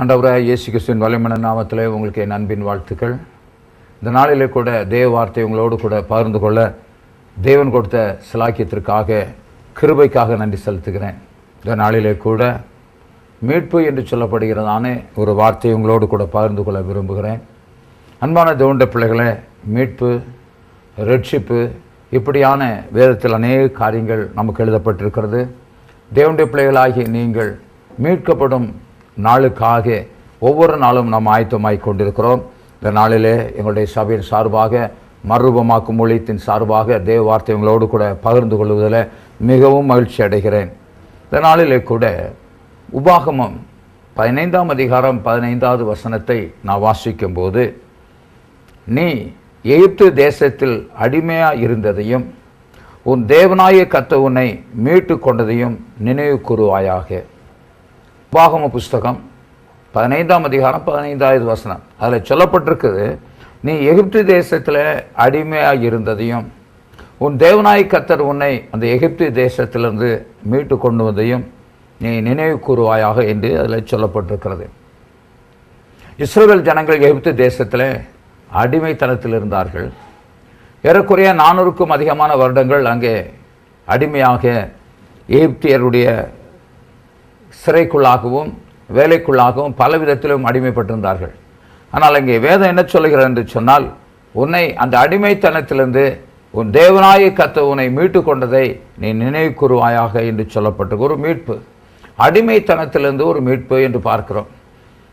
ஆண்டவராக இயேசு கிறிஸ்துவின் வலிமன நாமத்திலே உங்களுக்கு என் அன்பின் வாழ்த்துக்கள். இந்த நாளிலே கூட தேவ வார்த்தை உங்களோடு கூட பகிர்ந்து கொள்ள தேவன் கொடுத்த சிலாக்கியத்திற்காக கிருபைக்காக நன்றி செலுத்துகிறேன். இந்த நாளிலே கூட மீட்பு என்று சொல்லப்படுகிறதானே ஒரு வார்த்தையை உங்களோடு கூட பகிர்ந்து கொள்ள விரும்புகிறேன். அன்பான தேவண்ட பிள்ளைகளை மீட்பு ரட்சிப்பு இப்படியான வேதத்தில் அநேக காரியங்கள் நமக்கு எழுதப்பட்டிருக்கிறது. தேவண்ட பிள்ளைகளாகி நீங்கள் மீட்கப்படும் நாளுக்காக ஒவ்வொரு நாளும் நாம் ஆயத்தமாய் கொண்டிருக்கிறோம். இந்த நாளிலே எங்களுடைய சபையின் சார்பாக மறுரூபமாக்கும் மொழியத்தின் சார்பாக தேவ வார்த்தை உங்களோடு கூட பகிர்ந்து கொள்வதில் மிகவும் மகிழ்ச்சி அடைகிறேன். இந்த நாளிலே கூட உபாகமம் பதினைந்தாம் அதிகாரம் பதினைந்தாவது வசனத்தை நான் வாசிக்கும்போது நீ எகிப்து தேசத்தில் அடிமையாக இருந்ததையும் உன் தேவனாய கத்த உன்னை மீட்டு கொண்டதையும் நினைவு கூறுவாயாக உபாகம புஸ்தகம் பதினைந்தாம் அதிகாரம் பதினைந்தாவது வசனம். அதில் சொல்லப்பட்டிருக்குது நீ எகிப்து தேசத்தில் அடிமையாக இருந்ததையும் உன் தேவநாய் கத்தர் உன்னை அந்த எகிப்து தேசத்திலிருந்து மீட்டு கொண்டு வதையும் நீ நினைவு கூறுவாயாக என்று அதில் சொல்லப்பட்டிருக்கிறது. இஸ்ரேல் ஜனங்கள் எகிப்து தேசத்தில் அடிமைத்தனத்தில் இருந்தார்கள். ஏறக்குறைய நானூறுக்கும் அதிகமான வருடங்கள் அங்கே அடிமையாக எகிப்தியருடைய சிறைக்குள்ளாகவும் வேலைக்குள்ளாகவும் பல விதத்திலும் அடிமைப்பட்டிருந்தார்கள். ஆனால் இங்கே வேதம் என்ன சொல்கிறது என்று சொன்னால் உன்னை அந்த அடிமைத்தனத்திலிருந்து உன் தேவனாய கத்த உன்னை மீட்டு கொண்டதை நீ நினைவு கூறுவாயாக என்று சொல்லப்பட்ட ஒரு மீட்பு. அடிமைத்தனத்திலிருந்து ஒரு மீட்பு என்று பார்க்கிறோம்.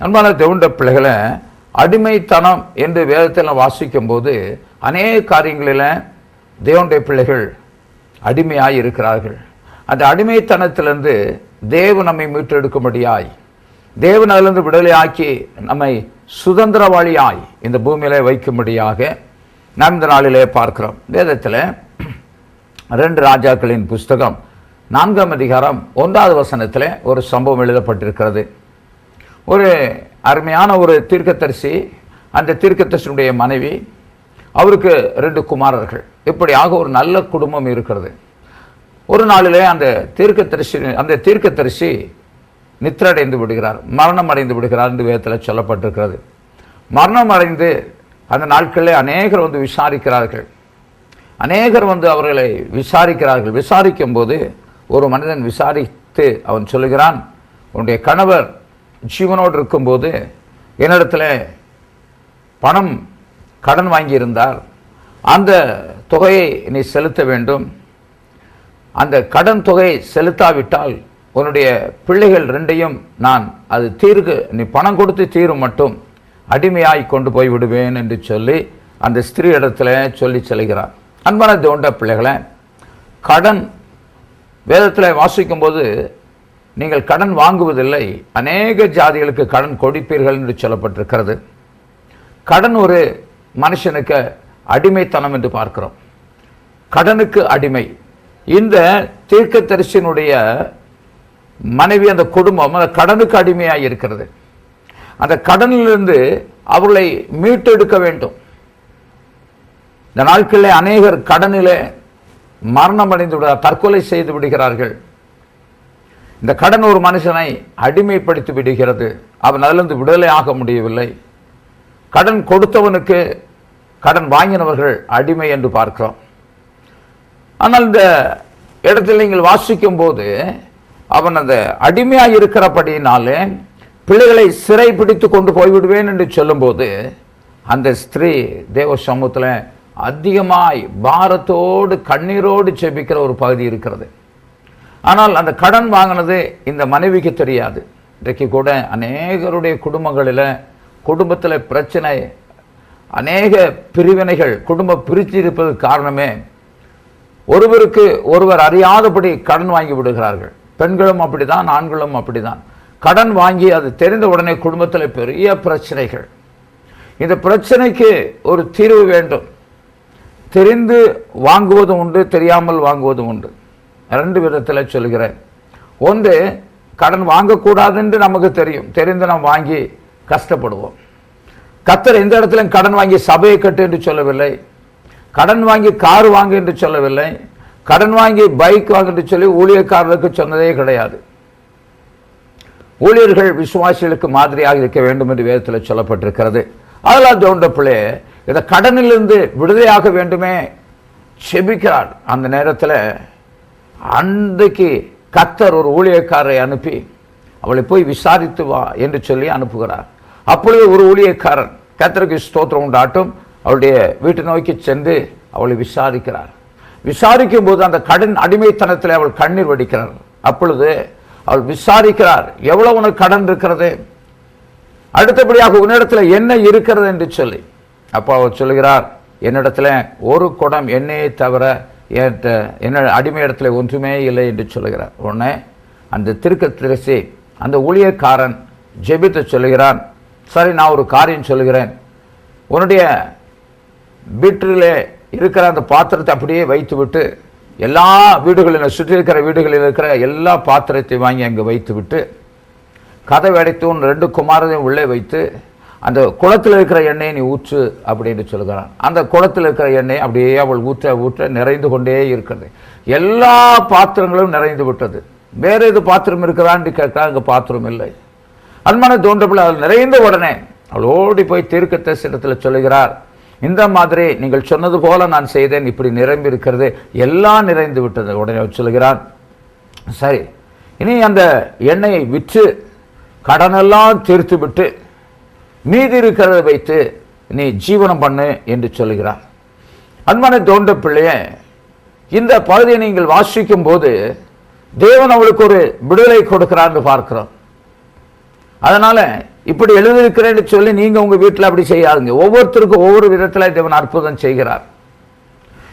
அன்பான தேவண்ட பிள்ளைகளை அடிமைத்தனம் என்று வேதத்தில் வாசிக்கும் போது அநேக காரியங்களில் தேவனுடைய பிள்ளைகள் அடிமையாக இருக்கிறார்கள் அந்த அடிமைத்தனத்திலிருந்து தேவன் நம்மை மீட்டெடுக்கும்படியாய். தேவன் அதிலிருந்து விடுதலையாக்கி நம்மை சுதந்திரவாளியாய் இந்த பூமியிலே வைக்கும்படியாக நாம் இந்த நாளிலே பார்க்கிறோம். வேதத்தில் ரெண்டு ராஜாக்களின் புஸ்தகம் நான்காம் அதிகாரம் ஒன்றாவது வசனத்தில் ஒரு சம்பவம் எழுதப்பட்டிருக்கிறது. ஒரு அருமையான ஒரு தீர்க்கதரிசி அந்த தீர்க்கதரிசனுடைய மனைவி அவருக்கு ரெண்டு குமாரர்கள். இப்படியாக ஒரு நல்ல குடும்பம் இருக்கிறது. ஒரு நாளிலே அந்த தீர்க்க தரிசி அந்த தீர்க்கதரிசி நித்திரடைந்து விடுகிறார். மரணம் அடைந்து விடுகிறார் என்று வேதத்தில் சொல்லப்பட்டிருக்கிறது. மரணம் அடைந்து அந்த நாட்களில் அநேகர் வந்து விசாரிக்கிறார்கள். அநேகர் வந்து அவர்களை விசாரிக்கிறார்கள். விசாரிக்கும் போது ஒரு மனிதன் விசாரித்து அவன் சொல்லுகிறான் உன்னுடைய கணவர் ஜீவனோடு இருக்கும்போது என்னிடத்துல பணம் கடன் வாங்கியிருந்தார். அந்த தொகையை நீ செலுத்த வேண்டும். அந்த கடன் தொகை செலுத்தாவிட்டால் உன்னுடைய பிள்ளைகள் ரெண்டையும் நான் அது தீர்க்கு நீ பணம் கொடுத்து தீரும் மட்டும் அடிமையாய் கொண்டு போய் விடுவேன் என்று சொல்லி அந்த ஸ்திரீ இடத்துல சொல்லி செல்கிறார். அன்பான தோண்ட பிள்ளைகளை கடன் வேதத்தில் வாசிக்கும்போது நீங்கள் கடன் வாங்குவதில்லை அநேக ஜாதிகளுக்கு கடன் கொடுப்பீர்கள் என்று சொல்லப்பட்டிருக்கிறது. கடன் ஒரு மனுஷனுக்கு அடிமைத்தனம் என்று பார்க்கிறோம். கடனுக்கு அடிமை இந்த தீர்க்கதரிசியினுடைய மனைவி அந்த குடும்பம் அந்த கடனுக்கு அடிமையாக இருக்கிறது. அந்த கடனிலிருந்து அவர்களை மீட்டெடுக்க வேண்டும். இந்த நாட்களில் அநேகர் கடனிலே மரணம் அடைந்து விட தற்கொலை செய்து விடுகிறார்கள். இந்த கடன் ஒரு மனுஷனை அடிமைப்படுத்தி விடுகிறது. அவன் அதிலிருந்து விடுதலை ஆக முடியவில்லை. கடன் கொடுத்தவனுக்கு கடன் வாங்கினவர்கள் அடிமை என்று பார்க்கிறோம். ஆனால் இந்த இடத்தில் நீங்கள் வாசிக்கும் போது அவன் அந்த அடிமையாக இருக்கிறபடினாலே பிள்ளைகளை சிறை பிடித்து கொண்டு போய்விடுவேன் என்று சொல்லும்போது அந்த ஸ்திரீ தேவ சமூகத்தில் அதிகமாய் பாரத்தோடு கண்ணீரோடு செபிக்கிற ஒரு பகுதி இருக்கிறது. ஆனால் அந்த கடன் வாங்கினது இந்த மனைவிக்கு தெரியாது. இன்றைக்கு கூட அநேகருடைய குடும்பங்களில் குடும்பத்தில் பிரச்சனை அநேக பிரிவினைகள் குடும்ப பிரித்து இருப்பது காரணமே ஒருவருக்கு ஒருவர் அறியாதபடி கடன் வாங்கி விடுகிறார்கள். பெண்களும் அப்படிதான் ஆண்களும் அப்படிதான். கடன் வாங்கி அது தெரிந்த உடனே குடும்பத்தில் பெரிய பிரச்சனைகள். இந்த பிரச்சனைக்கு ஒரு தீர்வு வேண்டும். தெரிந்து வாங்குவதும் உண்டு தெரியாமல் வாங்குவதும் உண்டு. ரெண்டு விதத்தில் சொல்கிறேன் ஒன்று கடன் வாங்கக்கூடாது என்று நமக்கு தெரியும். தெரிந்து நாம் வாங்கி கஷ்டப்படுவோம். கத்தர் எந்த இடத்துலையும் கடன் வாங்கி சபையை கட்டு என்று சொல்லவில்லை. கடன் வாங்கி கார் வாங்கு என்று சொல்லவில்லை. கடன் வாங்கி பைக் வாங்கு என்று சொல்லி ஊழியக்காரர்களுக்கு சொன்னதே கிடையாது. ஊழியர்கள் விசுவாசிகளுக்கு மாதிரியாக இருக்க வேண்டும் என்று வேதத்தில் சொல்லப்பட்டிருக்கிறது. அதெல்லாம் தோன்ற பிள்ளை இந்த கடனிலிருந்து விடுதலையாக வேண்டுமே செபிக்கிறார். அந்த நேரத்தில் அன்றைக்கு கத்தர் ஒரு ஊழியக்காரரை அனுப்பி அவளை போய் விசாரித்து வா என்று சொல்லி அனுப்புகிறார். அப்பொழுது ஒரு ஊழியக்காரன் கத்தருக்கு ஸ்தோத்திரம் உண்டாட்டும் அவளுடைய வீட்டை நோக்கி சென்று அவளை விசாரிக்கிறார். விசாரிக்கும் போது அந்த கடன் அடிமைத்தனத்தில் அவள் கண்ணீர் வடிக்கிறார். அப்பொழுது அவள் விசாரிக்கிறார் எவ்வளவு உனக்கு கடன் இருக்கிறது? அடுத்தபடியாக உன்னிடத்தில் என்ன இருக்கிறது? என்று சொல்லி. அப்போ அவர் சொல்லுகிறார் என்னிடத்தில் ஒரு குடம் எண்ணெயை தவிர என்கிட்ட என்ன அடிமை இடத்துல ஒன்றுமே இல்லை என்று சொல்லுகிறார். உடனே அந்த திருக்க திருசி அந்த ஊழியக்காரன் ஜெபித்து சொல்லுகிறான் சரி நான் ஒரு காரியம் சொல்லுகிறேன். உன்னுடைய வீட்டில் இருக்கிற அந்த பாத்திரத்தை அப்படியே வைத்துவிட்டு எல்லா வீடுகளில் சுற்றி இருக்கிற வீடுகளில் இருக்கிற எல்லா பாத்திரத்தையும் வாங்கி அங்கே வைத்துவிட்டு கதை அடைத்தும் ரெண்டு குமாரதையும் உள்ளே வைத்து அந்த குளத்தில் இருக்கிற எண்ணெயை நீ ஊற்று அப்படின்னு சொல்கிறான். அந்த குளத்தில் இருக்கிற எண்ணெய் அப்படியே அவள் ஊற்ற ஊற்ற நிறைந்து கொண்டே இருக்கிறது. எல்லா பாத்திரங்களும் நிறைந்து விட்டது. வேறு எது பாத்திரம் இருக்கிறான்னு கேட்டால் அங்கே பாத்திரம் இல்லை. அன்பான தோன்றபில் அதில் நிறைந்த உடனே அவள் ஓடி போய் தீர்க்க இடத்துல சொல்லுகிறார் இந்த மாதிரி நீங்கள் சொன்னது போல நான் செய்தேன் இப்படி நிரம்பி இருக்கிறது எல்லாம் நிறைந்து விட்டது. உடனே சொல்கிறான் சரி இனி அந்த எண்ணெயை விற்று கடனெல்லாம் தீர்த்து விட்டு மீதி இருக்கிறதை வைத்து நீ ஜீவனம் பண்ணு என்று சொல்கிறார். அன்பான தோண்ட பிள்ளைய இந்த பகுதியை நீங்கள் வாசிக்கும் போது தேவன் அவளுக்கு ஒரு விடுதலை கொடுக்கிறான்னு பார்க்கிறோம். அதனால இப்படி எழுதியிருக்கிறேன்னு சொல்லி நீங்க உங்க வீட்டில் அப்படி செய்யாதுங்க. ஒவ்வொருத்தருக்கும் ஒவ்வொரு விதத்தில் தேவன் அற்புதம் செய்கிறார்.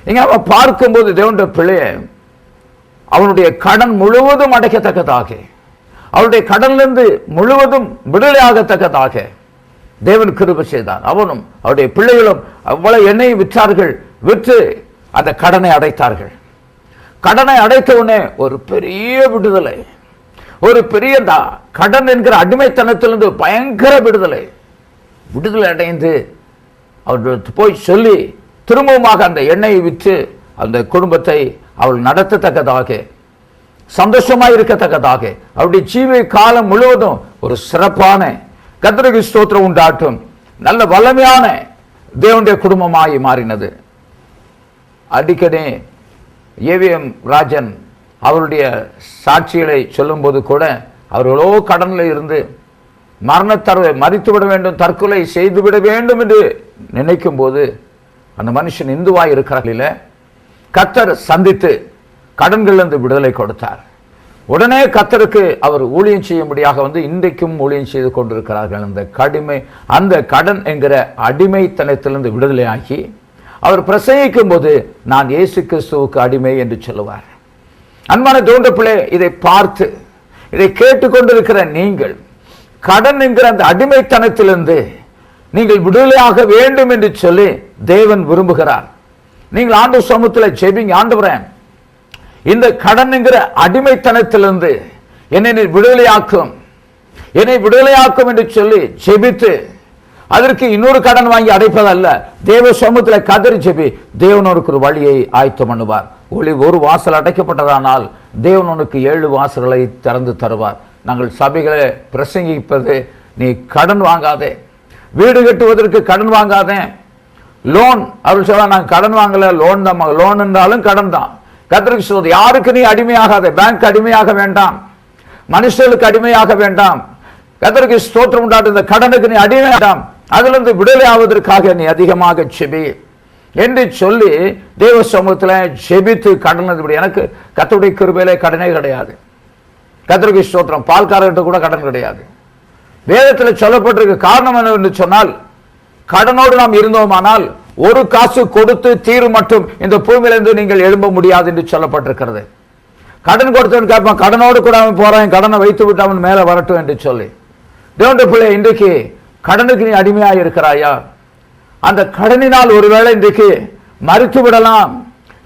இங்க அவன் பார்க்கும்போது தேவனுடைய பிள்ளைய அவனுடைய கடன் முழுவதும் அடைக்கத்தக்கதாக அவருடைய கடன்லேருந்து முழுவதும் விடுதலையாகத்தக்கதாக தேவன் கிருப செய்தான் அவனும் அவருடைய பிள்ளைகளும் அவ்வளவு எண்ணெயை விற்றார்கள் விற்று அந்த கடனை அடைத்தார்கள். கடனை அடைத்த உடனே ஒரு பெரிய விடுதலை. ஒரு பெரிய தா- கடன் என்கிற அடிமைத்தனத்திலிருந்து பயங்கர விடுதலை. விடுதலை அடைந்து அவர் போய் சொல்லி திரும்பவுமாக அந்த எண்ணெயை விற்று அந்த குடும்பத்தை அவள் நடத்தத்தக்கதாக சந்தோஷமாக இருக்கத்தக்கதாக அவருடைய ஜீவை காலம் முழுவதும் ஒரு சிறப்பான கத்திரகு ஸ்தோத்திரம் உண்டாட்டும் நல்ல வலிமையான தேவனுடைய குடும்பமாகி மாறினது. அடிக்கடி ஏவிஎம் ராஜன் அவருடைய சாட்சிகளை சொல்லும்போது கூட அவர்களோ கடனில் இருந்து மரணத்தரவை மறித்துவிட வேண்டும் தற்கொலை செய்து விட வேண்டும் என்று நினைக்கும் போது அந்த மனுஷன் இந்துவாக இருக்கிறார்கள கத்தர் சந்தித்து கடன்களிலிருந்து விடுதலை கொடுத்தார். உடனே கத்தருக்கு அவர் ஊழியம் செய்யும்படியாக வந்து இன்றைக்கும் ஊழியம் செய்து கொண்டிருக்கிறார்கள். அந்த கடிமை அந்த கடன் என்கிற அடிமைத்தனத்திலிருந்து விடுதலையாகி அவர் பிரசங்கிக்கும் போது நான் இயேசு கிறிஸ்துவுக்கு அடிமை என்று சொல்லுவார். அன்பான தோன்ற பிள்ளை இதை பார்த்து இதை கேட்டுக்கொண்டிருக்கிற நீங்கள் கடன் என்கிற அந்த அடிமைத்தனத்திலிருந்து நீங்கள் விடுதலையாக வேண்டும் என்று சொல்லி தேவன் விரும்புகிறார். நீங்கள் ஆண்டு சமூகத்தில் ஜெபிங்க ஆண்டுபுறேன் இந்த கடன் என்கிற அடிமைத்தனத்திலிருந்து என்னை விடுதலையாக்கும் என்னை விடுதலையாக்கும் என்று சொல்லி ஜெபித்து அதற்கு இன்னொரு கடன் வாங்கி அடைப்பதல்ல தேவ சமூகத்தில் கதறி செபி தேவன் உனக்கு ஒரு வழியை ஆயத்தம் பண்ணுவார். ஒளி ஒரு வாசல் அடைக்கப்பட்டதானால் தேவன் உனக்கு ஏழு வாசல்களை திறந்து தருவார். நாங்கள் சபைகளை பிரசங்கிப்பது நீ கடன் வாங்காதே. வீடு கட்டுவதற்கு கடன் வாங்காதே. லோன் அப்படின்னு சொல்ல நாங்கள் கடன் வாங்கலை லோன் தான் லோன் என்றாலும் கடன் தான். கத்திரிக்கு சொல்வது யாருக்கு நீ அடிமையாகாத? பேங்க் அடிமையாக வேண்டாம். மனுஷர்களுக்கு அடிமையாக வேண்டாம். கத்தருக்கு ஸ்தோத்திரம் உண்டாட்டு இந்த கடனுக்கு நீ அடிமை வேண்டாம் அதிலிருந்து விடுதலை ஆவதற்காக நீ அதிகமாக செபி என்று சொல்லி தேவ சமூகத்தில் ஜெபித்து கடன் எனக்கு கத்தருடைய கிருபையிலே கடனே கிடையாது. கத்திரிக்கை ஸ்தோத்திரம். பால்காரர்கிட்ட கூட கடன் கிடையாது. வேதத்தில் சொல்லப்பட்டிருக்க காரணம் என்னவென்று சொன்னால் கடனோடு நாம் இருந்தோமானால் ஒரு காசு கொடுத்து தீரும் மட்டும் இந்த பூமியிலிருந்து நீங்கள் எழும்ப முடியாது என்று சொல்லப்பட்டிருக்கிறது. கடன் கொடுத்தவன் கேட்பான் கடனோடு கூட அவன் போறான் கடனை வைத்து விட்டு அவன் மேலே வரட்டும் என்று சொல்லி. தேவனுடைய பிள்ளை இன்றைக்கு கடனுக்கு நீ அடிமையாக இருக்கிறாயா? அந்த கடனினால் ஒருவேளை இன்றைக்கு மறுத்து விடலாம்.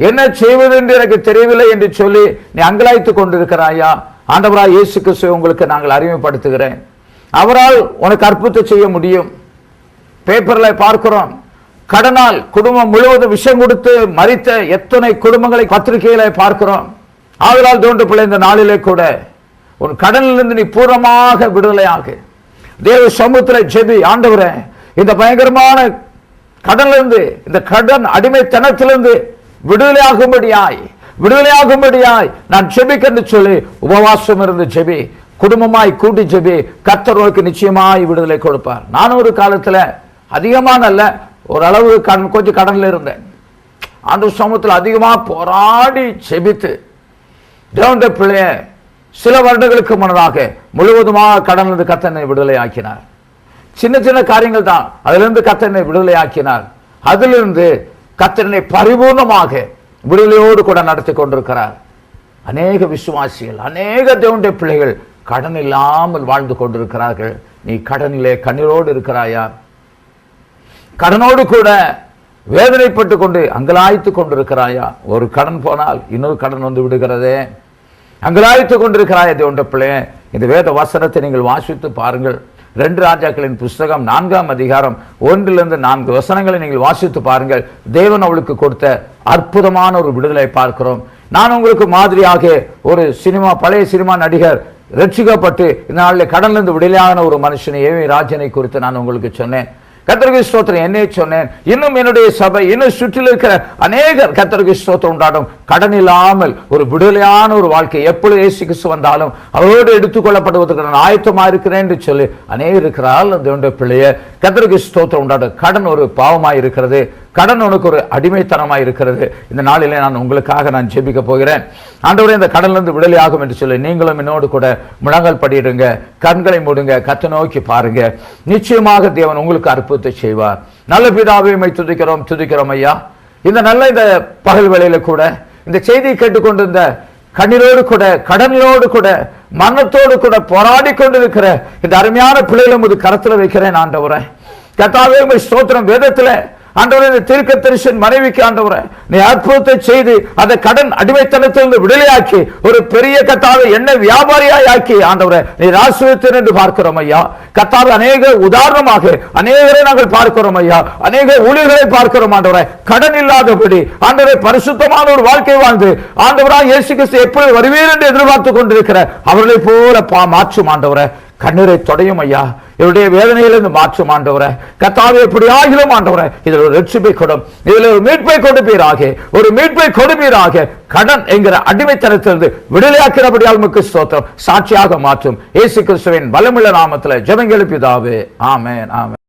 என்ன செய்வது என்று எனக்கு தெரியவில்லை என்று சொல்லி நீ அங்கலாய்த்து கொண்டிருக்கிறாயா? ஆண்டவராக இயேசு கிறிஸ்துவை உங்களுக்கு நாங்கள் அறிமுகப்படுத்துகிறேன். அவரால் உனக்கு அற்புதம் செய்ய முடியும். பேப்பரில் பார்க்கிறோம். கடனால் குடும்பம் முழுவதும் விஷம் கொடுத்து மறித்த எத்தனை குடும்பங்களை பத்திரிகையில பார்க்கிறோம். ஆதலால் தோன்று பிள்ளை இந்த நாளிலே கூட உன் கடனிலிருந்து நீ பூர்ணமாக விடுதலையாகு. தேவ சமுத்திர ஜெபி ஆண்டவரே இந்த பயங்கரமான கடன்லேருந்து இந்த கடன் அடிமைத்தனத்திலிருந்து விடுதலையாகும்படியாய் விடுதலையாகும்படியாய் நான் ஜெபிக்கன்னு சொல்லி உபவாசம் இருந்து ஜெபி குடும்பமாய் கூட்டி ஜெபி கத்தரோக்கு நிச்சயமாய் விடுதலை கொடுப்பார். நானும் ஒரு காலத்தில் அதிகமான அல்ல ஓரளவு கடன் கொஞ்சம் கடனில் இருந்தேன். ஆண்டு சமூகத்தில் அதிகமாக போராடி செபித்து தேவண்ட பிள்ளைய சில வருடங்களுக்கு முன்னதாக முழுவதுமாக கடனிலிருந்து கத்தனை விடுதலை ஆக்கினார் சின்ன சின்ன காரியங்கள் தான். அதிலிருந்து கத்தனை விடுதலை ஆக்கினார் அதிலிருந்து கத்தனை பரிபூர்ணமாக விடுதலையோடு கூட நடத்தி கொண்டிருக்கிறார். அநேக விசுவாசிகள் அநேக தேவனுடைய பிள்ளைகள் கடன் இல்லாமல் வாழ்ந்து கொண்டிருக்கிறார்கள். நீ கடனிலே கண்ணீரோடு இருக்கிறாயா? கடனோடு கூட வேதனைப்பட்டு கொண்டு அங்கலாய்த்து கொண்டிருக்கிறாயா? ஒரு கடன் போனால் இன்னொரு கடன் வந்து விடுகிறதே. அங்கலாய்த்து கொண்டிருக்கிறாய் தேவண்ட பிள்ளை. இந்த வேத வசனத்தை நீங்கள் வாசித்து பாருங்கள். ரெண்டு ராஜாக்களின் புஸ்தகம் நான்காம் அதிகாரம் ஒன்றிலிருந்து நான்கு வசனங்களை நீங்கள் வாசித்து பாருங்கள். தேவன் அவளுக்கு கொடுத்த அற்புதமான ஒரு விடுதலை பார்க்கிறோம். நான் உங்களுக்கு மாதிரியாக ஒரு சினிமா பழைய சினிமா நடிகர் ரட்சிக்கப்பட்டு இந்த நாளில் கடல்லிருந்து விடுதலையான ஒரு மனுஷனை ஏவி ராஜனை குறித்து நான் உங்களுக்கு சொன்னேன். கத்தருக்கு ஸ்தோத்திரம். என்னே சொன்னேன் இன்னும் என்னுடைய சபை இன்னும் சுற்றில் இருக்கிற அநேகர் கத்தருக்கு ஸ்தோத்திரம் உண்டாடும். கடன் இல்லாமல் ஒரு விடுதலையான ஒரு வாழ்க்கை எப்பொழுது இயேசு கிறிஸ்து வந்தாலும் அவரோடு எடுத்துக்கொள்ளப்படுவதற்கு நான் ஆயத்தமா இருக்கிறேன் என்று சொல்லி அநேகர் இருக்கிறாள் அந்த பிள்ளைய கத்தருக்கு ஸ்தோத்திரம் உண்டாடும் கடன் ஒரு பாவமாக இருக்கிறது. கடன் உனக்கு ஒரு அடிமைத்தனமாக இருக்கிறது. இந்த நாளிலே நான் உங்களுக்காக நான் ஜெபிக்க போகிறேன். ஆண்டவரே இந்த கடன்லேருந்து விடுதலை ஆகும் என்று சொல்லி நீங்களும் என்னோடு கூட முழங்கல் படிடுங்க கண்களை மூடுங்க கத்தை நோக்கி பாருங்க. நிச்சயமாக தேவன் உங்களுக்கு அற்புதத்தை செய்வார். நல்ல பிதாவை துதிக்கிறோம் துதிக்கிறோம் ஐயா. இந்த நல்ல இந்த பகல் வேளையில கூட இந்த செய்தியை கேட்டுக்கொண்டிருந்த கண்ணீரோடு கூட கடனிலோடு கூட மரணத்தோடு கூட போராடி கொண்டிருக்கிற இந்த அருமையான பிள்ளைகளை முது கரத்துல வைக்கிறேன் ஆண்டவரே. கத்தாவே உமை ஸ்தோத்திரம். வேதத்துல ஆண்டவரே இந்த தீர்க்க தரிசன் மனைவிக்கு ஆண்டவரே நீ அற்புதத்தை செய்து அந்த கடன் அடிமைத்தனத்திலிருந்து விடுதலையாக்கி ஒரு பெரிய கத்தாவை என்ன வியாபாரியாய் ஆக்கி ஆண்டவரே நீ ராசுவத்தன் என்று பார்க்கிறோம் ஐயா. கத்தாவை அநேக உதாரணமாக அநேகரை நாங்கள் பார்க்கிறோம் ஐயா. அநேக ஊழியர்களை பார்க்கிறோம் ஆண்டவரே. கடன் இல்லாதபடி ஆண்டவரை பரிசுத்தமான ஒரு வாழ்க்கை வாழ்ந்து ஆண்டவராக இயேசு கிறிஸ்து எப்படி வருவீர் என்று எதிர்பார்த்து கொண்டிருக்கிற அவர்களை போல பா மாற்றும் ஆண்டவரை. கண்ணீரை தொடையும் ஐயா. என்னுடைய வேதனையிலிருந்து மாற்றும் ஆண்டவரை. கத்தாவை எப்படி ஆகிலும் ஆண்டவரை இதில் ஒரு ரட்சிப்பை கொடும். இதில் ஒரு மீட்பை கொடுப்பீராக. ஒரு மீட்பை கொடுப்பீராக. கடன் என்கிற அடிமைத்தனத்திலிருந்து விடுதலையாக்கிறபடியால் முக்கு ஸ்தோத்திரம். சாட்சியாக மாற்றும். ஏசு கிறிஸ்துவின் பலமுள்ள நாமத்தில் ஜெபங்கெழுப்பிதாவே ஆமேன் ஆமே